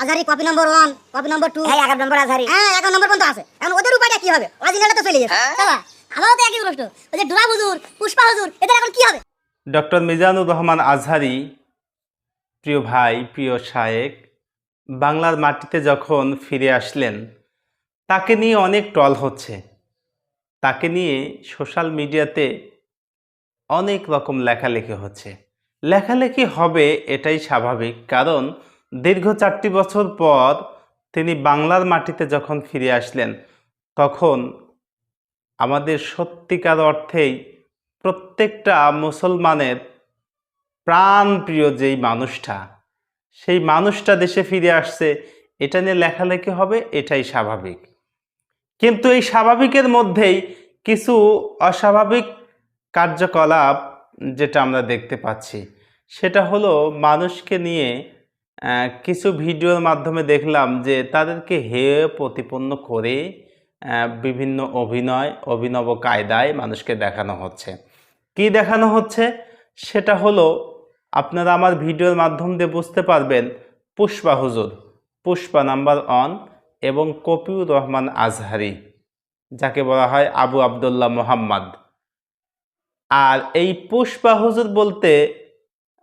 Azhari copy number one copy number two হ্যাঁ এগারো নম্বর আজহারি হ্যাঁ এগারো নম্বর পর্যন্ত আছে। এখন ওদের উপায়টা কি হবে? অরিজিনালটা তো চলে গেছে বাবা আমারও তো একই প্রশ্ন। ওই যে ডোরা হুজুর পুষ্পা হুজুর এদের এখন কি হবে? ডক্টর মিজানুর রহমান আজহারি প্রিয় ভাই প্রিয় শায়েক বাংলার মাটিতে যখন ফিরে আসলেন তাকে নিয়ে অনেক টল হচ্ছে। তাকে নিয়ে সোশ্যাল মিডিয়াতে অনেক রকম লেখালেখি হচ্ছে। লেখালেখি হবে এটাই স্বাভাবিক কারণ দীর্ঘ চারটি বছর পর তিনি বাংলার মাটিতে যখন ফিরে আসলেন, তখন আমাদের সত্যিকার অর্থেই প্রত্যেকটা মুসলমানের প্রাণপ্রিয় যেই মানুষটা, সেই মানুষটা দেশে ফিরে আসছে, এটা নিয়ে লেখালেখি হবে, এটাই স্বাভাবিক। কিন্তু এই স্বাভাবিকের মধ্যেই কিছু অস্বাভাবিক কার্যকলাপ যেটা আমরা দেখতে পাচ্ছি, সেটা হলো মানুষকে নিয়ে কিছু ভিডিওর মাধ্যমে দেখলাম যে তাদেরকে হেয় প্রতিপন্ন করে বিভিন্ন অভিনয়, অভিনব কায়দায় মানুষকে দেখানো হচ্ছে। কি দেখানো হচ্ছে? সেটা হলো, আপনারা আমার ভিডিওর মাধ্যম দিয়ে বুঝতে পারবেন, পুষ্পা হুজুর, পুষ্পা নাম্বার ওয়ান এবং কপিউর রহমান আজহারি, যাকে বলা হয় আবু আবদুল্লাহ মোহাম্মদ। আর এই পুষ্পা হুজুর বলতে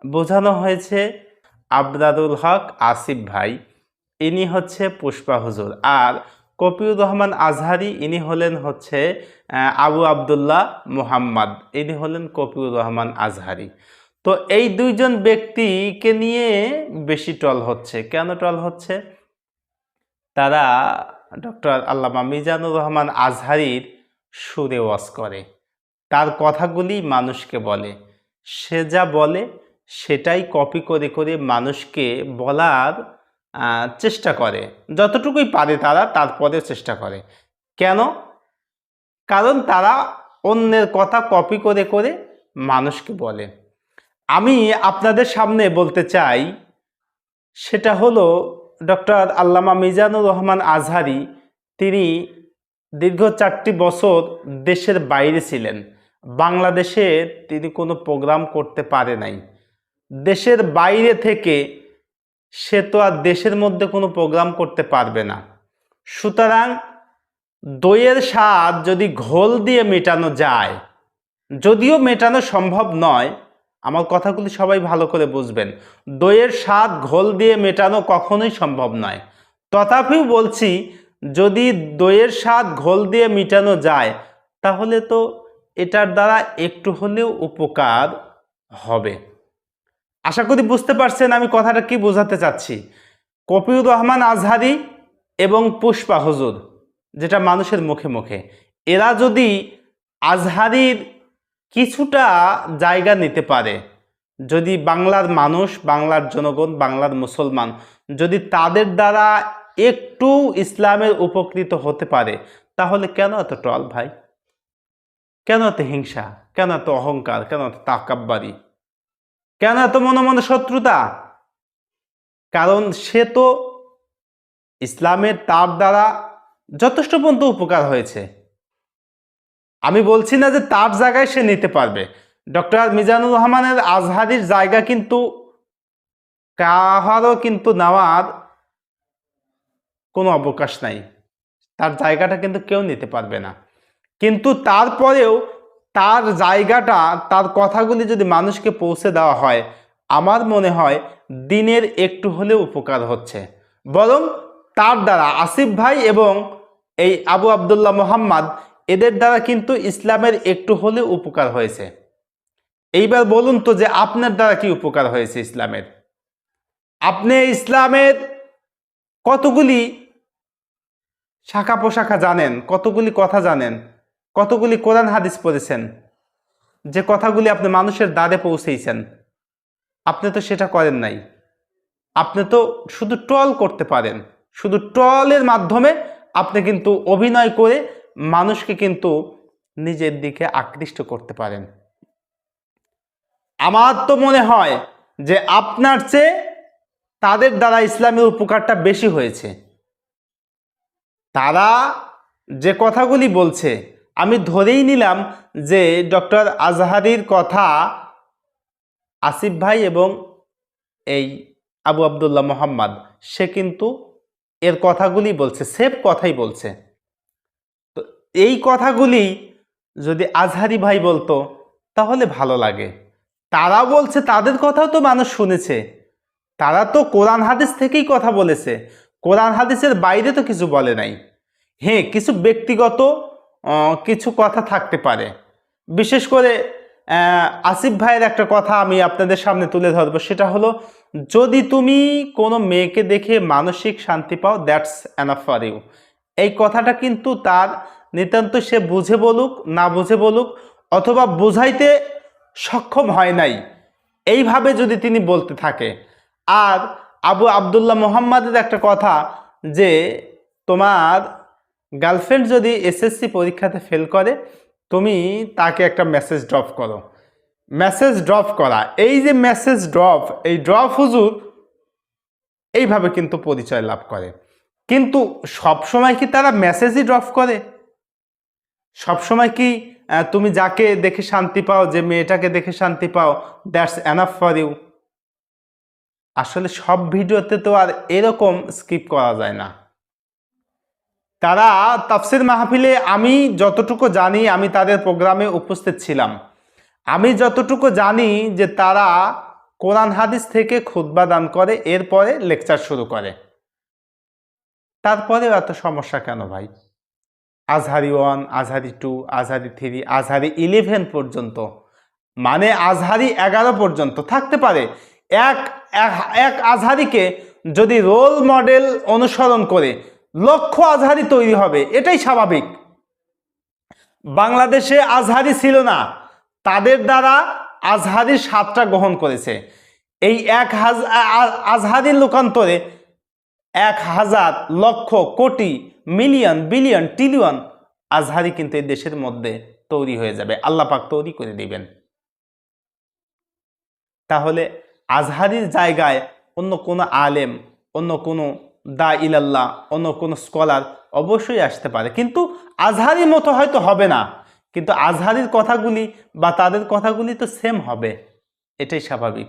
বোঝানো হয়েছে আবরারুল হক আসিফ ভাই, ইনি হচ্ছে পুষ্পা হুজুর। আর কপিউর রহমান আজহারি, ইনি হলেন হচ্ছে আবু আবদুল্লাহ মুহাম্মদ, ইনি হলেন কপিউর রহমান আজহারি। তো এই দুইজন ব্যক্তিকে নিয়ে বেশি টল হচ্ছে। কেন টল হচ্ছে? তারা ডক্টর আল্লামা মিজানুর রহমান আজহারির সুরে ওয়াজ করে। তার কথাগুলি মানুষকে বলে। সে যা বলে সেটাই কপি করে করে মানুষকে বলার চেষ্টা করে। যতটুকুই পারে তারা তারপরে চেষ্টা করে। কেন? কারণ তারা অন্যের কথা কপি করে করে মানুষকে বলে। আমি আপনাদের সামনে বলতে চাই, সেটা হলো ডক্টর আল্লামা মিজানুর রহমান আজহারি। তিনি দীর্ঘ চারটি বছর দেশের বাইরে ছিলেন। বাংলাদেশে তিনি কোনো প্রোগ্রাম করতে পারে নাই। দেশের বাইরে থেকে সে তো আর দেশের মধ্যে কোনো প্রোগ্রাম করতে পারবে না। সুতরাং দইয়ের স্বাদ যদি ঘোল দিয়ে মেটানো যায়, যদিও মেটানো সম্ভব নয়, আমার কথাগুলি সবাই ভালো করে বুঝবেন, দইয়ের স্বাদ ঘোল দিয়ে মেটানো কখনোই সম্ভব নয়। তথাপিও বলছি, যদি দইয়ের স্বাদ ঘোল দিয়ে মেটানো যায়, তাহলে তো এটার দ্বারা একটু হলেও উপকার হবে। আশা করি বুঝতে পারছেন আমি কথাটা কি বোঝাতে চাচ্ছি। কপিউর রহমান আজহারি এবং পুষ্পা হজুর, যেটা মানুষের মুখে মুখে। এরা যদি আজহারির কিছুটা জায়গা নিতে পারে, যদি বাংলার মানুষ, বাংলার জনগণ, বাংলার মুসলমান, যদি তাদের দ্বারা একটু ইসলামের উপকৃত হতে পারে, তাহলে কেন এত টল ভাই? কেন এত হিংসা? কেন এত অহংকার? কেন এত তাকাব্বারি? কেন এত মনে মনে শত্রুতা? কারণ সে তো ইসলামের তার দ্বারা যথেষ্ট পর্যন্ত উপকার হয়েছে। আমি বলছি না যে তার জায়গায় সে নিতে পারবে। ডক্টর মিজানুর রহমানের আজহারির জায়গা কিন্তু, কাহারও কিন্তু নেওয়ার কোনো অবকাশ নাই। তার জায়গাটা কিন্তু কেউ নিতে পারবে না। কিন্তু তারপরেও তার জায়গাটা, তার কথাগুলি যদি মানুষকে পৌঁছে দেওয়া হয়, আমার মনে হয় দিনের একটু হলেও উপকার হচ্ছে। বরং তার দ্বারা আসিফ ভাই এবং এই আবু আবদুল্লাহ মোহাম্মদ, এদের দ্বারা কিন্তু ইসলামের একটু হলেও উপকার হয়েছে। এইবার বলুন তো যে আপনার দ্বারা কি উপকার হয়েছে ইসলামের? আপনি ইসলামের কতগুলি শাখা পোশাখা জানেন, কতগুলি কথা জানেন কতগুলি কোরআন হাদিস পড়েছেন? যে কথাগুলি আপনি মানুষের দ্বারে পৌঁছেইছেন। আপনি তো সেটা করেন নাই। আপনি তো শুধু ট্রল করতে পারেন। শুধু ট্রলের মাধ্যমে আপনি কিন্তু অভিনয় করে মানুষকে কিন্তু নিজের দিকে আকৃষ্ট করতে পারেন। আমার তো মনে হয় যে আপনার চেয়ে তাদের দ্বারা ইসলামের উপকারটা বেশি হয়েছে। তারা যে কথাগুলি বলছে আমি ধরেই নিলাম যে ডক্টর আজহারির কথা আসিফ ভাই এবং এই আবু আবদুল্লাহ মোহাম্মদ, সে কিন্তু এর কথাগুলি বলছে, সেফ কথাই বলছে। তো এই কথাগুলি যদি আজহারি ভাই বলতো, তাহলে ভালো লাগে। তারা বলছে, তাদের কথাও তো মানুষ শুনেছে। তারা তো কোরআন হাদিস থেকেই কথা বলেছে। কোরআন হাদিসের বাইরে তো কিছু বলে নাই। হ্যাঁ কিছু ব্যক্তিগত কিছু কথা থাকতে পারে। বিশেষ করে আসিফ ভাইয়ের একটা কথা আমি আপনাদের সামনে তুলে ধরবো, সেটা হলো, যদি তুমি কোনো মেয়েকে দেখে মানসিক শান্তি পাও দ্যাটস অ্যানাফ ফর ইউ এই কথাটা কিন্তু তার নিতান্ত সে বুঝে বলুক, না বুঝে বলুক, অথবা বোঝাইতে সক্ষম হয় নাই। এইভাবে যদি তিনি বলতে থাকে। আর আবু আবদুল্লাহ মোহাম্মদের একটা কথা যে, তোমার গার্লফ্রেন্ড যদি এসএসসি পরীক্ষাতে ফেল করে, তুমি তাকে একটা মেসেজ ড্রপ করো। মেসেজ ড্রপ করা। এই যে মেসেজ ড্রপ এই ড্রপ হুজুর এইভাবে কিন্তু পরিচয় লাভ করে। কিন্তু সব সময় কি তারা মেসেজই ড্রপ করে? সব সময় কি তুমি যাকে দেখে শান্তি পাও, যে মেয়েটাকে দেখে শান্তি পাও দ্যাটস এনাফ ফর ইউ আসলে সব ভিডিওতে তো আর এরকম স্কিপ করা যায় না। তারা তাফসির মাহফিলে আমি যতটুকু জানি, আমি তাদের প্রোগ্রামে উপস্থিত ছিলাম। আমি যতটুকু জানি যে তারা কোরআন হাদিস থেকে খুতবা দান করে, এরপরে লেকচার শুরু করে। তারপরেও এত সমস্যা কেন ভাই? Azhari one, Azhari two, Azhari three, Azhari eleven পর্যন্ত। মানে আজহারি এগারো পর্যন্ত থাকতে পারে। এক- এক আজহারিকে যদি রোল মডেল অনুসরণ করে লক্ষ আজহারি তৈরি হবে, এটাই স্বাভাবিক। বাংলাদেশে আজহারি ছিল না, তাদের দ্বারা আজহারির স্বাদটা গ্রহণ করেছে। এই এক হাজার আজহারির লোকান্তরে এক হাজার lakh crore million, billion trillion Azhari কিন্তু এই দেশের মধ্যে তৈরি হয়ে যাবে। আল্লাহ পাক তৈরি করে দিবেন। তাহলে আজহারির জায়গায় অন্য কোনো আলেম, অন্য কোনো দা ইলাল্লাহ, অন্য কোনো স্কলার অবশ্যই আসতে পারে। কিন্তু আজহারির মতো হয়তো হবে না। কিন্তু আজহারির কথাগুলি বা তাদের কথাগুলি তো সেম হবে। এটাই স্বাভাবিক।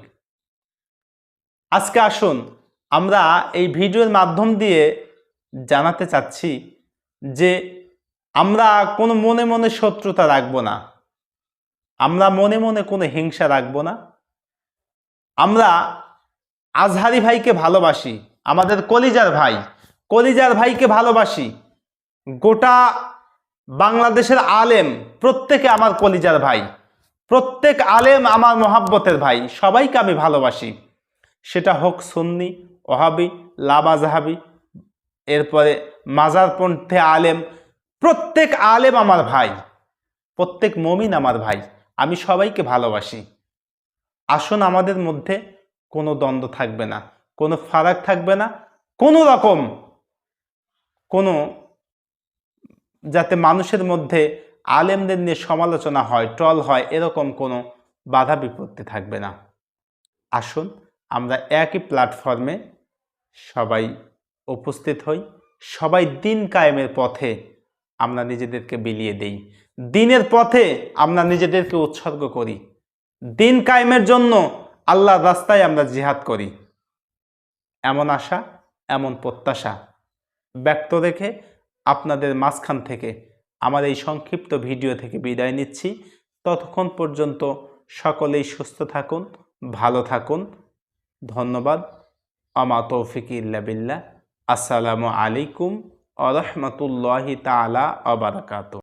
আজকে আসুন, আমরা এই ভিডিওর মাধ্যম দিয়ে জানাতে চাচ্ছি যে আমরা কোনো মনে মনে শত্রুতা রাখব না। আমরা মনে মনে কোনো হিংসা রাখব না। আমরা আজহারি ভাইকে ভালোবাসি। আমাদের কলিজার ভাই, কলিজার ভাইকে ভালোবাসি। গোটা বাংলাদেশের আলেম, প্রত্যেকে আমার কলিজার ভাই। প্রত্যেক আলেম আমার মহাব্বতের ভাই, সবাইকে আমি ভালোবাসি। সেটা হোক সুন্নি, ওহাবি লাবাজাহাবি এরপরে মাজারপন্থে আলেম, প্রত্যেক আলেম আমার ভাই, প্রত্যেক মমিন আমার ভাই, আমি সবাইকে ভালোবাসি। আসুন আমাদের মধ্যে কোনো দ্বন্দ্ব থাকবে না। কোনো ফারাক থাকবে না। কোনো রকম কোনো যাতে মানুষের মধ্যে আলেমদের নিয়ে সমালোচনা হয়, ট্রল হয়, এরকম কোনো বাধা বিপত্তি থাকবে না। আসুন, আমরা একই প্ল্যাটফর্মে সবাই উপস্থিত হই। সবাই দিন কায়েমের পথে আমরা নিজেদেরকে বিলিয়ে দেই। দিনের পথে আমরা নিজেদেরকে উৎসর্গ করি। দিন কায়েমের জন্য আল্লাহ রাস্তায় আমরা জিহাদ করি। এমন আশা, এমন প্রত্যাশা। ব্যক্ত রেখে আপনাদের মাঝখান থেকে আমার এই সংক্ষিপ্ত ভিডিও থেকে বিদায় নিচ্ছি। ততক্ষণ পর্যন্ত সকলেই সুস্থ থাকুন, ভালো থাকুন। ধন্যবাদ। আমা তৌফিক ইল্লা বিল্লাহ। আসসালামু আলাইকুম আ রহমতুল্লাহি তালা আবরাকাত